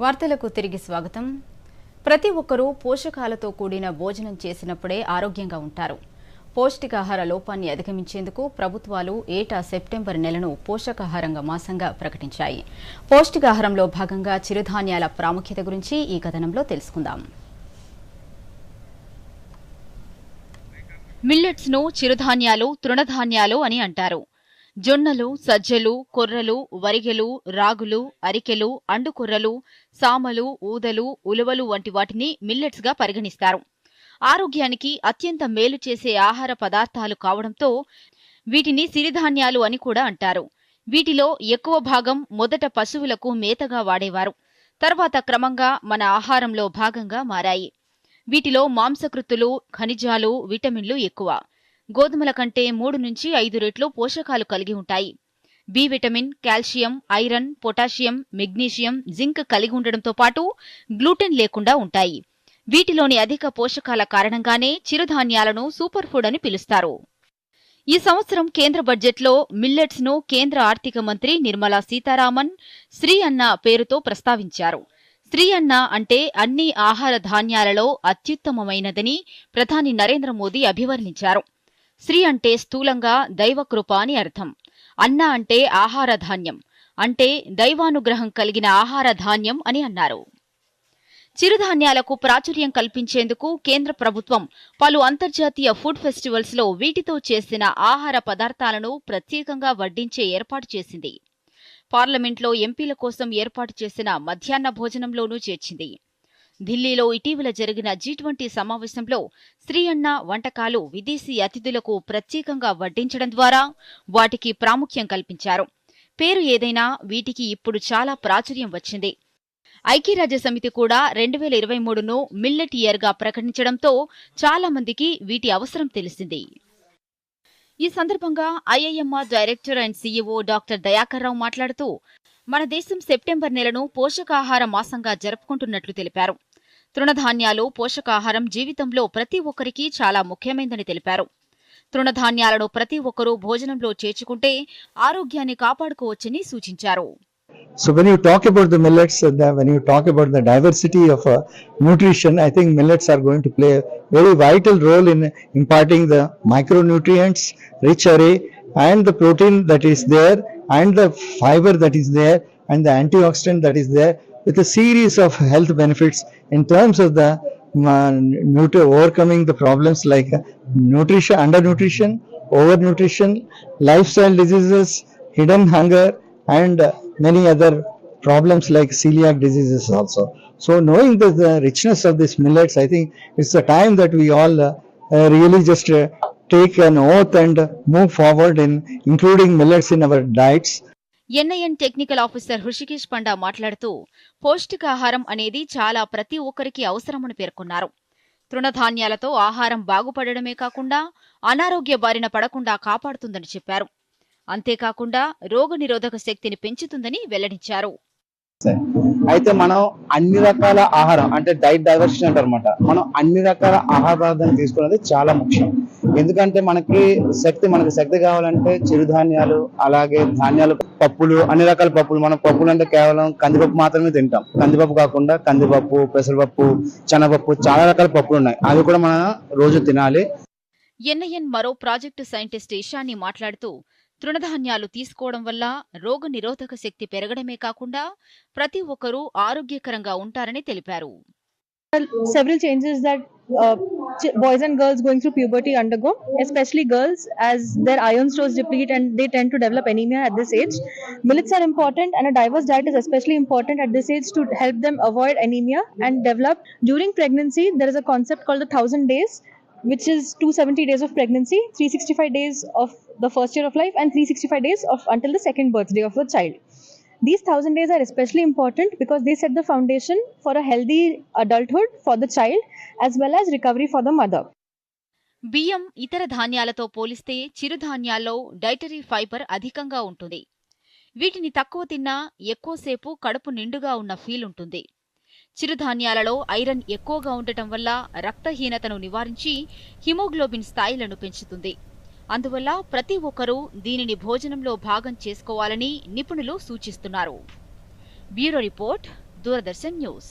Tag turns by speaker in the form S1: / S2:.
S1: వార్తలకు తిరిగి స్వాగతం. ప్రతి ఒక్కరూ పోషకాలతో కూడిన భోజనం చేసినప్పుడే ఆరోగ్యంగా ఉంటారు. పౌష్టికాహార లోపాన్ని అధిగమించేందుకు ప్రభుత్వాలు ఏటా సెప్టెంబర్ నెలను పోషకాహారంగా మాసంగా ప్రకటించాయి. పౌష్టికాహారంలో భాగంగా చిరుధాన్యాల ప్రాముఖ్యత గురించి ఈ కథనంలో తెలుసుకుందాం.
S2: మిల్లెట్స్ను చిరుధాన్యాలు తృణధాన్యాలు అని అంటారు. జొన్నలు సజ్జలు కొర్రలు వరిగెలు రాగులు అరికెలు అండుకొర్రలు సామలు ఊదలు ఉలవలు వంటి వాటిని మిల్లెట్స్గా పరిగణిస్తారు. ఆరోగ్యానికి అత్యంత మేలు చేసే ఆహార పదార్థాలు కావడంతో వీటిని సిరిధాన్యాలు అని కూడా అంటారు. వీటిలో ఎక్కువ భాగం మొదట పశువులకు మేతగా వాడేవారు. తర్వాత క్రమంగా మన ఆహారంలో భాగంగా మారాయి. వీటిలో మాంసకృతులు ఖనిజాలు విటమిన్లు ఎక్కువ. గోధుమల కంటే మూడు నుంచి ఐదు రెట్లు పోషకాలు కలిగి ఉంటాయి. B vitamin calcium iron potassium magnesium zinc కలిగి ఉండడంతో పాటు గ్లూటెన్ లేకుండా ఉంటాయి. వీటిలోని అధిక పోషకాల కారణంగానే చిరుధాన్యాలను సూపర్ ఫుడ్ అని పిలుస్తారు. ఈ సంవత్సరం కేంద్ర బడ్జెట్లో మిల్లెట్స్ను కేంద్ర ఆర్థిక మంత్రి నిర్మలా సీతారామన్ శ్రీ అన్న పేరుతో ప్రస్తావించారు. శ్రీ అన్న అంటే అన్ని ఆహార ధాన్యాలలో అత్యుత్తమమైనదని ప్రధాని నరేంద్ర మోదీ అభివర్ణించారు. శ్రీ అంటే స్థూలంగా దైవకృప అని అర్థం. అన్న అంటే ఆహార ధాన్యం. అంటే దైవానుగ్రహం కలిగిన ఆహార ధాన్యం అని అన్నారు. చిరుధాన్యాలకు ప్రాచుర్యం కల్పించేందుకు కేంద్ర ప్రభుత్వం పలు అంతర్జాతీయ ఫుడ్ ఫెస్టివల్స్లో వీటితో చేసిన ఆహార పదార్థాలను ప్రత్యేకంగా వడ్డించే ఏర్పాటు చేసింది. పార్లమెంట్లో ఎంపీల కోసం ఏర్పాటు చేసిన మధ్యాహ్న భోజనంలోనూ చేర్చింది. ఢిల్లీలో ఇటీవల జరిగిన జీ ట్వంటీ సమావేశంలో శ్రీ అన్న వంటకాలు విదేశీ అతిథులకు ప్రత్యేకంగా వడ్డించడం ద్వారా వాటికి ప్రాముఖ్యం కల్పించారు. పేరు ఏదైనా వీటికి ఇప్పుడు చాలా ప్రాచుర్యం వచ్చింది. ఐక్యరాజ్య సమితి కూడా రెండు వేల ఇరవై మూడును మిల్లెట్ ఇయర్గా ప్రకటించడంతో చాలా మందికి వీటి అవసరం తెలిసింది. ఈ సందర్భంగా IIMR director and CEO doctor Dayakar Rao మాట్లాడుతూ మన దేశం సెప్టెంబర్ నెలను పోషకాహార మాసంగా జరుపుకుంటున్నట్లు తెలిపారు. తృణధాన్యాలు పోషకాహారం జీవితంలో ప్రతి ఒక్కరికి చాలా ముఖ్యమైందని తెలిపారు తృణధాన్యాలను ప్రతి ఒక్కరూ భోజనంలో చేర్చుకుంటే ఆరోగ్యాన్ని కాపాడుకోవచ్చని సూచించారు
S3: So when you talk about the millets, uh, the, when you talk about the diversity of uh, nutrition, I think millets are going to play a very vital role in imparting the micronutrients, rich array, and the protein that is there, and the fiber that is there, and the antioxidant that is there, with a series of health benefits in terms of the uh, overcoming the problems like uh, nutrition, undernutrition, overnutrition, lifestyle diseases, hidden hunger, and uh, many other problems like celiac diseases also. So knowing the, the richness of these millets, I think it's the time that we all uh, uh, really just uh, take an oath and move forward in including millets in our diets.
S2: NIN technical officer Hrishikesh Panda మాట్లాడుతూ పౌష్టికాహారం అనేది చాలా ప్రతి ఒక్కరికి అవసరమని పేర్కొన్నారు. తృణధాన్యాలతో ఆహారం బాగుపడడమే కాకుండా అనారోగ్య బారిన పడకుండా కాపాడుతుందని చెప్పారు. అంతేకాకుండా రోగనిరోధక శక్తిని పెంచుతుందని వెల్లడించారు.
S4: అయితే మనం అన్ని రకాల ఆహారం అంటే డైట్ డైవర్షన్ అంటారు మనం అన్ని రకాల ఆహార పదార్థాలు తీసుకున్నది చాలా ముఖ్యం. ఎందుకంటే మనకి శక్తి మనకి శక్తి కావాలంటే చిరుధాన్యాలు అలాగే ధాన్యాలు పప్పులు అన్ని రకాల పప్పులు. మనం పప్పులు అంటే కేవలం కందిపప్పు మాత్రమే తింటాం. కందిపప్పు కాకుండా కందిపప్పు పెసరపప్పు శనగపప్పు చాలా రకాల పప్పులు ఉన్నాయి. అవి కూడా మనం రోజు తినాలి.
S2: ఎన్ఐఎన్ మరో ప్రాజెక్టు సైంటిస్ట్ ఇషాని మాట్లాడుతూ తృణధాన్యాలు తీసుకోవడం వల్ల రోగ నిరోధక శక్తి పెరగడమే కాకుండా ప్రతి ఒక్కరూ ఆరోగ్యకరంగా ఉంటారని తెలిపారు.
S5: Several changes that uh, ch- boys and girls going through puberty undergo, especially girls, as their iron stores deplete and they tend to develop anemia at this age. Millets are important, and a diverse diet is especially important at this age to help them avoid anemia and develop. During pregnancy, there is a concept called the thousand days, which is 270 days of pregnancy, 365 days of the first year of life, and 365 days of until the second birthday of the child. These thousand days are especially important because they set the foundation for a healthy adulthood for the child as well as recovery for the mother.
S2: బియ్యం ఇతర ధాన్యాలతో పోలిస్తే చిరుధాన్యాల్లో dietary fibre అధికంగా ఉంటుంది వీటిని తక్కువ తిన్నా ఎక్కువసేపు కడుపు నిండుగా ఉన్న ఫీల్ ఉంటుంది చిరుధాన్యాలలో ఐరన్ ఎక్కువగా ఉండటం వల్ల రక్తహీనతను నివారించి హిమోగ్లోబిన్ స్థాయిలను పెంచుతుంది అందువల్ల ప్రతి ఒక్కరూ దీనిని భోజనంలో భాగం చేసుకోవాలని నిపుణులు సూచిస్తున్నారు. Bureau report Doordarshan news.